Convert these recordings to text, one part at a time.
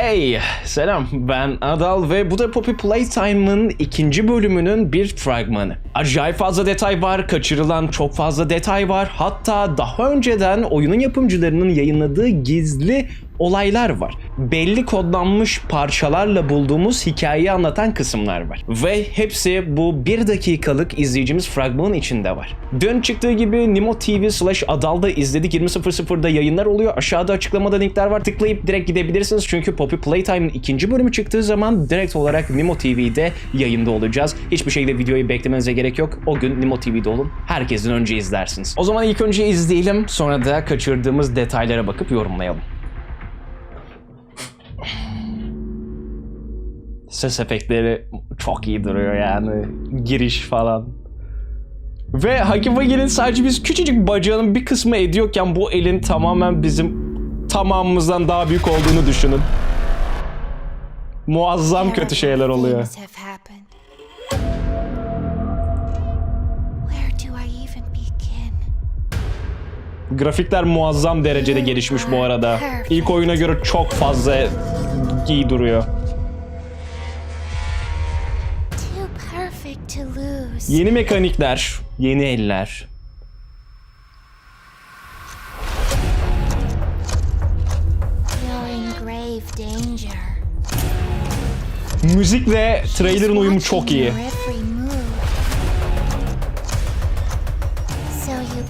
Hey, selam. Ben Adal ve bu da Poppy Playtime'ın ikinci bölümünün bir fragmanı. Acayip fazla detay var, kaçırılan çok fazla detay var. Hatta daha önceden oyunun yapımcılarının yayınladığı gizli olaylar var. Belli kodlanmış parçalarla bulduğumuz hikayeyi anlatan kısımlar var. Ve hepsi bu bir dakikalık izleyicimiz fragmanın içinde var. Dün çıktığı gibi Nimo TV slash Adal'da izledik 20.00'da yayınlar oluyor. Aşağıda açıklamada linkler var. Tıklayıp direkt gidebilirsiniz. Çünkü Poppy Playtime'ın ikinci bölümü çıktığı zaman direkt olarak Nimo TV'de yayında olacağız. Hiçbir şekilde videoyu beklemenize gerek yok. O gün Nimo TV'de olun. Herkesten önce izlersiniz. O zaman ilk önce izleyelim. Sonra da kaçırdığımız detaylara bakıp yorumlayalım. Ses efektleri çok iyi duruyor yani. Giriş falan. Ve Hagi Wagi'nin sadece biz küçücük bacağının bir kısmı ediyorken bu elin tamamen bizim tamamımızdan daha büyük olduğunu düşünün. Muazzam kötü şeyler oluyor. Grafikler muazzam derecede gelişmiş bu arada. İlk oyuna göre çok fazla iyi duruyor. Yeni mekanikler, yeni eller. You're in grave danger. Müzikle trailer'ın uyumu çok iyi.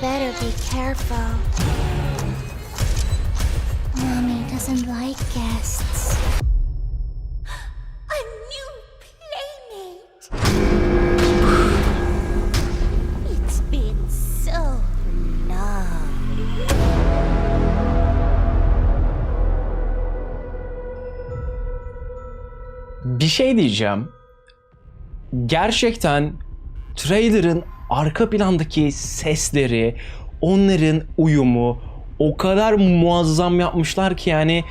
better be careful. Mommy doesn't like guests. Şey diyeceğim. Gerçekten trailer'ın arka plandaki sesleri, onların uyumu o kadar muazzam yapmışlar ki yani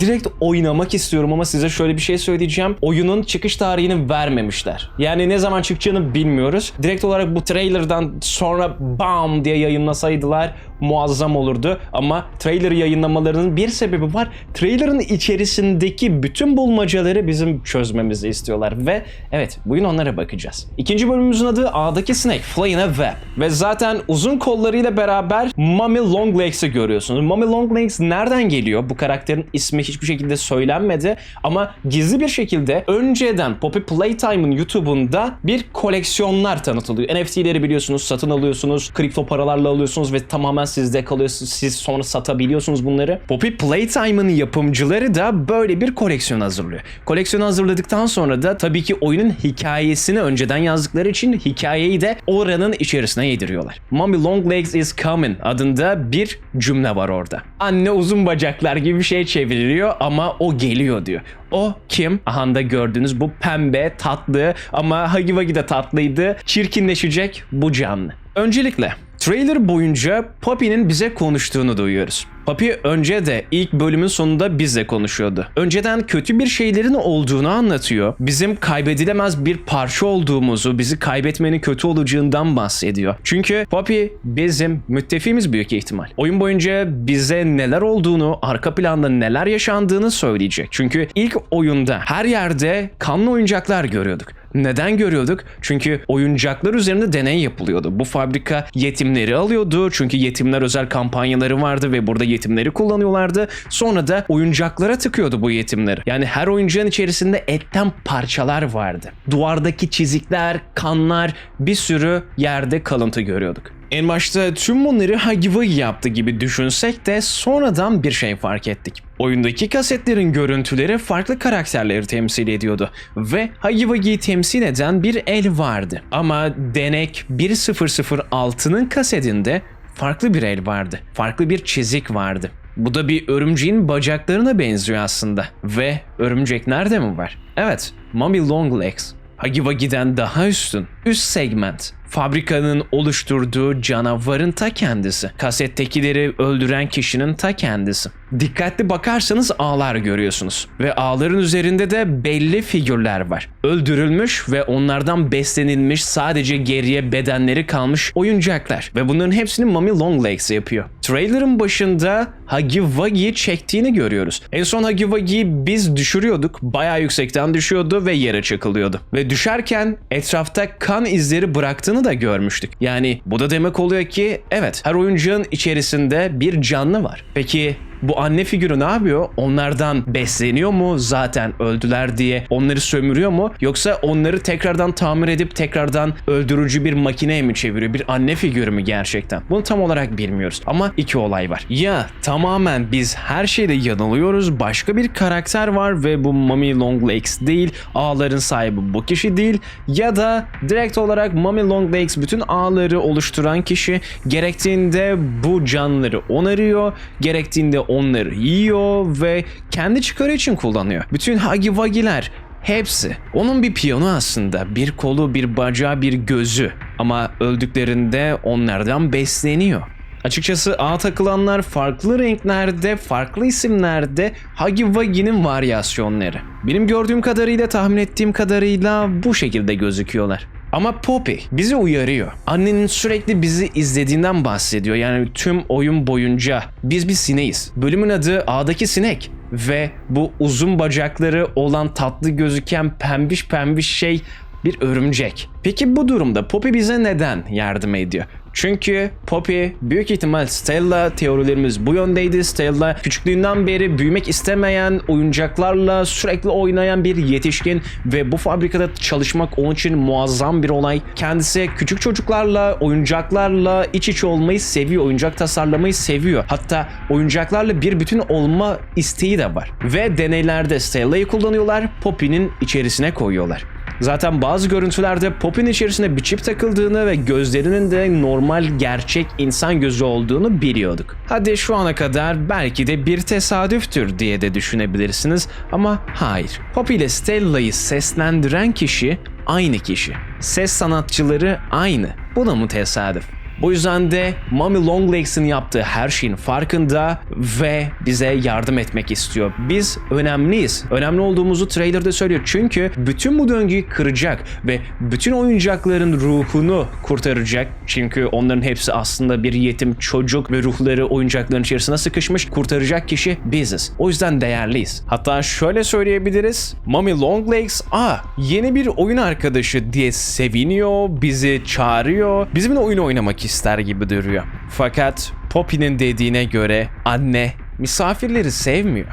direkt oynamak istiyorum ama size şöyle bir şey söyleyeceğim. Oyunun çıkış tarihini vermemişler. Yani ne zaman çıkacağını bilmiyoruz. Direkt olarak bu trailer'dan sonra bam diye yayınlasaydılar muazzam olurdu. Ama trailer'ı yayınlamalarının bir sebebi var. Trailer'ın içerisindeki bütün bulmacaları bizim çözmemizi istiyorlar. Ve evet bugün onlara bakacağız. İkinci bölümümüzün adı A'daki Snake, Fly in a Web. Ve zaten uzun kollarıyla beraber Mummy Longlegs'i görüyorsunuz. Mummy Longlegs nereden geliyor? Bu karakterin ismi hiçbir şekilde söylenmedi. Ama gizli bir şekilde önceden Poppy Playtime'ın YouTube'unda bir koleksiyonlar tanıtılıyor. NFT'leri biliyorsunuz, satın alıyorsunuz, kripto paralarla alıyorsunuz ve tamamen sizde kalıyor. Siz sonra satabiliyorsunuz bunları. Poppy Playtime'ın yapımcıları da böyle bir koleksiyon hazırlıyor. Koleksiyonu hazırladıktan sonra da tabii ki oyunun hikayesini önceden yazdıkları için hikayeyi de oranın içerisine yediriyorlar. Mommy Longlegs is coming adında bir cümle var orada. Anne uzun bacaklar gibi bir şey çevriliyor ama o geliyor diyor. O kim? Aha da gördüğünüz bu pembe, tatlı ama Hagi Wagi de tatlıydı. Çirkinleşecek bu canlı. Öncelikle trailer boyunca Poppy'nin bize konuştuğunu duyuyoruz. Poppy önce de ilk bölümün sonunda bizle konuşuyordu. Önceden kötü bir şeylerin olduğunu anlatıyor. Bizim kaybedilemez bir parça olduğumuzu, bizi kaybetmenin kötü olacağından bahsediyor. Çünkü Poppy bizim müttefiğimiz büyük ihtimal. Oyun boyunca bize neler olduğunu, arka planda neler yaşandığını söyleyecek. Çünkü ilk oyunda her yerde kanlı oyuncaklar görüyorduk. Neden görüyorduk? Çünkü oyuncaklar üzerinde deney yapılıyordu. Bu fabrika yetimleri alıyordu. Çünkü yetimler özel kampanyaları vardı ve burada yetimleri kullanıyorlardı. Sonra da oyuncaklara tıkıyordu bu yetimleri. Yani her oyuncağın içerisinde etten parçalar vardı. Duvardaki çizikler, kanlar, bir sürü yerde kalıntı görüyorduk. En başta tüm bunları Hagi Wagi yaptı gibi düşünsek de sonradan bir şey fark ettik. Oyundaki kasetlerin görüntüleri farklı karakterleri temsil ediyordu ve Hagi Wagi'yi temsil eden bir el vardı. Ama Denek 1006'nın kasetinde farklı bir el vardı. Farklı bir çizik vardı. Bu da bir örümceğin bacaklarına benziyor aslında. Ve örümcek nerede mi var? Evet, Mummy Longlegs. Hagi Wagi'den daha üstün. Üst segment. Fabrikanın oluşturduğu canavarın ta kendisi. Kasettekileri öldüren kişinin ta kendisi. Dikkatli bakarsanız ağlar görüyorsunuz ve ağların üzerinde de belli figürler var. Öldürülmüş ve onlardan beslenilmiş sadece geriye bedenleri kalmış oyuncaklar ve bunların hepsini Mummy Longlegs yapıyor. Trailer'ın başında Huggy Wuggy'yi çektiğini görüyoruz. En son Huggy Wuggy'yi biz düşürüyorduk. Bayağı yüksekten düşüyordu ve yere çakılıyordu. Ve düşerken etrafta kan izleri bıraktığını da görmüştük. Yani bu da demek oluyor ki evet her oyuncağın içerisinde bir canlı var. Peki bu anne figürü ne yapıyor? Onlardan besleniyor mu zaten öldüler diye onları sömürüyor mu? Yoksa onları tekrardan tamir edip tekrardan öldürücü bir makineye mi çeviriyor? Bir anne figürü mü gerçekten? Bunu tam olarak bilmiyoruz. Ama iki olay var. Ya tamamen biz her şeyde yanılıyoruz. Başka bir karakter var ve bu Mummy Longlegs değil. Ağların sahibi bu kişi değil. Ya da direkt olarak Mummy Longlegs bütün ağları oluşturan kişi gerektiğinde bu canlıları onarıyor. Gerektiğinde onları yiyor ve kendi çıkarı için kullanıyor. Bütün Huggy Wuggy'ler hepsi. Onun bir piyonu aslında. Bir kolu, bir bacağı, bir gözü. Ama öldüklerinde onlardan besleniyor. Açıkçası ağa takılanlar farklı renklerde, farklı isimlerde Huggy Wuggy'nin varyasyonları. Benim gördüğüm kadarıyla, tahmin ettiğim kadarıyla bu şekilde gözüküyorlar. Ama Poppy bizi uyarıyor. Annenin sürekli bizi izlediğinden bahsediyor. Yani tüm oyun boyunca biz bir sineğiz. Bölümün adı Ağdaki Sinek. Ve bu uzun bacakları olan tatlı gözüken pembiş pembiş şey bir örümcek. Peki bu durumda Poppy bize neden yardım ediyor? Çünkü Poppy büyük ihtimal Stella teorilerimiz bu yöndeydi. Stella küçüklüğünden beri büyümek istemeyen oyuncaklarla sürekli oynayan bir yetişkin ve bu fabrikada çalışmak onun için muazzam bir olay. Kendisi küçük çocuklarla, oyuncaklarla iç içe olmayı seviyor. Oyuncak tasarlamayı seviyor. Hatta oyuncaklarla bir bütün olma isteği de var. Ve deneylerde Stella'yı kullanıyorlar, Poppy'nin içerisine koyuyorlar. Zaten bazı görüntülerde Pop'in içerisine bir çip takıldığını ve gözlerinin de normal gerçek insan gözü olduğunu biliyorduk. Hadi şu ana kadar belki de bir tesadüftür diye de düşünebilirsiniz ama hayır. Pop ile Stella'yı seslendiren kişi aynı kişi. Ses sanatçıları aynı. Bu da mı tesadüf? Bu yüzden de Mummy Longlegs'in yaptığı her şeyin farkında ve bize yardım etmek istiyor. Biz önemliyiz. Önemli olduğumuzu trailer'da söylüyor. Çünkü bütün bu döngüyü kıracak ve bütün oyuncakların ruhunu kurtaracak. Çünkü onların hepsi aslında bir yetim çocuk ve ruhları oyuncakların içerisine sıkışmış. Kurtaracak kişi biziz. O yüzden değerliyiz. Hatta şöyle söyleyebiliriz. Mummy Longlegs, aa yeni bir oyun arkadaşı diye seviniyor, bizi çağırıyor. Bizimle oyun oynamak ister gibi duruyor. Fakat Poppy'nin dediğine göre anne misafirleri sevmiyor.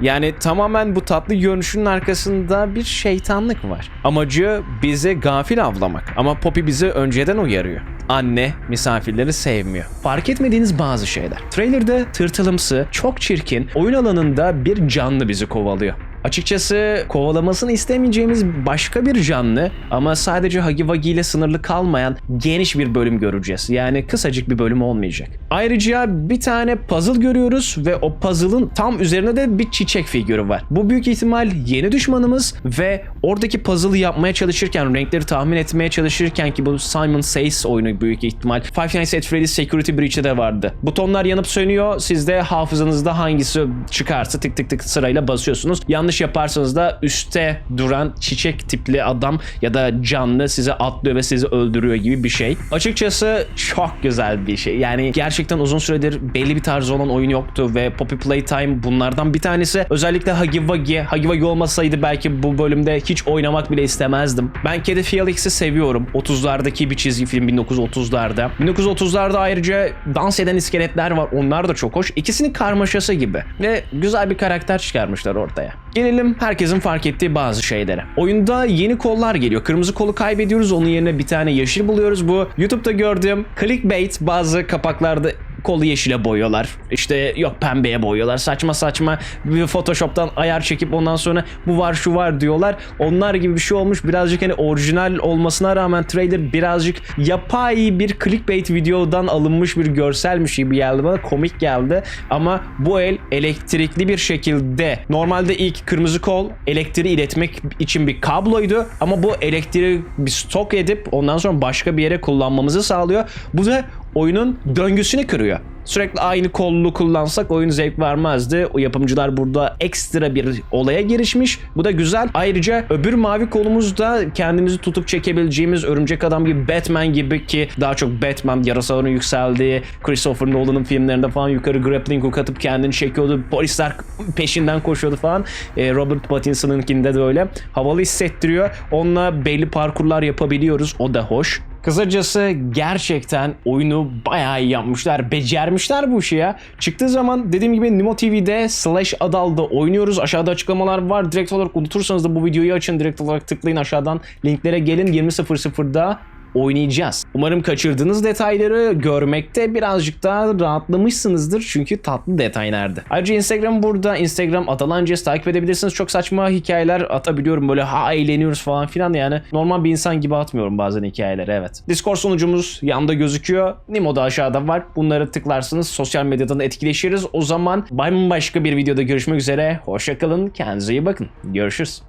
Yani tamamen bu tatlı görünüşün arkasında bir şeytanlık var. Amacı bizi gafil avlamak ama Poppy bizi önceden uyarıyor. Anne misafirleri sevmiyor. Fark etmediğiniz bazı şeyler. Trailer'da tırtılımsı, çok çirkin, oyun alanında bir canlı bizi kovalıyor. Açıkçası kovalamasını istemeyeceğimiz başka bir canlı ama sadece Wuggy ile sınırlı kalmayan geniş bir bölüm göreceğiz. Yani kısacık bir bölüm olmayacak. Ayrıca bir tane puzzle görüyoruz ve o puzzle'ın tam üzerine de bir çiçek figürü var. Bu büyük ihtimal yeni düşmanımız ve oradaki puzzle'ı yapmaya çalışırken, renkleri tahmin etmeye çalışırken ki bu Simon Says oyunu büyük ihtimal. Five Nights at Freddy's Security Breach'te de vardı. Butonlar yanıp sönüyor. Siz de hafızanızda hangisi çıkarsa tık tık tık sırayla basıyorsunuz. Yanlış yaparsanız da üstte duran çiçek tipli adam ya da canlı size atlıyor ve sizi öldürüyor gibi bir şey. Açıkçası çok güzel bir şey. Yani gerçekten uzun süredir belli bir tarzı olan oyun yoktu ve Poppy Playtime bunlardan bir tanesi. Özellikle Huggy Wuggy. Huggy Wuggy olmasaydı belki bu bölümde hiç oynamak bile istemezdim. Ben Kedi Felix'i seviyorum. 30'lardaki bir çizgi film 1930'larda. 1930'larda ayrıca dans eden iskeletler var. Onlar da çok hoş. İkisinin karmaşası gibi. Ve güzel bir karakter çıkarmışlar ortaya. Gelelim herkesin fark ettiği bazı şeylere. Oyunda yeni kollar geliyor. Kırmızı kolu kaybediyoruz. Onun yerine bir tane yeşil buluyoruz. Bu YouTube'da gördüğüm clickbait bazı kapaklarda kolu yeşile boyuyorlar. İşte yok pembeye boyuyorlar. Saçma saçma bir Photoshop'tan ayar çekip ondan sonra bu var şu var diyorlar. Onlar gibi bir şey olmuş. Birazcık hani orijinal olmasına rağmen trailer birazcık yapay bir clickbait videodan alınmış bir görselmiş gibi geldi bana. Komik geldi. Ama bu el elektrikli bir şekilde normalde ilk kırmızı kol elektriği iletmek için bir kabloydu ama bu elektriği bir stok edip ondan sonra başka bir yere kullanmamızı sağlıyor. Bu da oyunun döngüsünü kırıyor. Sürekli aynı kollu kullansak oyun zevk vermezdi. O yapımcılar burada ekstra bir olaya girişmiş. Bu da güzel. Ayrıca öbür mavi kolumuzda kendimizi tutup çekebileceğimiz örümcek adam gibi Batman gibi ki daha çok Batman yarasaların yükseldiği Christopher Nolan'ın filmlerinde falan yukarı grappling hook atıp kendini çekiyordu. Polisler peşinden koşuyordu falan. Ee, Robert Pattinson'ınkinde de öyle. Havalı hissettiriyor. Onunla belli parkurlar yapabiliyoruz. O da hoş. Kısacası gerçekten oyunu bayağı iyi yapmışlar. Becermişler bu işi ya. Çıktığı zaman dediğim gibi Nimo TV'de slash adalda oynuyoruz. Aşağıda açıklamalar var. Direkt olarak unutursanız da bu videoyu açın. Direkt olarak tıklayın aşağıdan linklere gelin. 20.00'da oynayacağız. Umarım kaçırdığınız detayları görmekte birazcık daha rahatlamışsınızdır çünkü tatlı detaylardı. Ayrıca Instagram burada. Instagram Atalances takip edebilirsiniz. Çok saçma hikayeler atabiliyorum böyle ha eğleniyoruz falan filan yani. Normal bir insan gibi atmıyorum bazen hikayeleri evet. Discord sunucumuz yanda gözüküyor. Nimo da aşağıda var. Bunları tıklarsınız sosyal medyadan etkileşiriz. O zaman başka bir videoda görüşmek üzere. Hoşçakalın. Kendinize iyi bakın. Görüşürüz.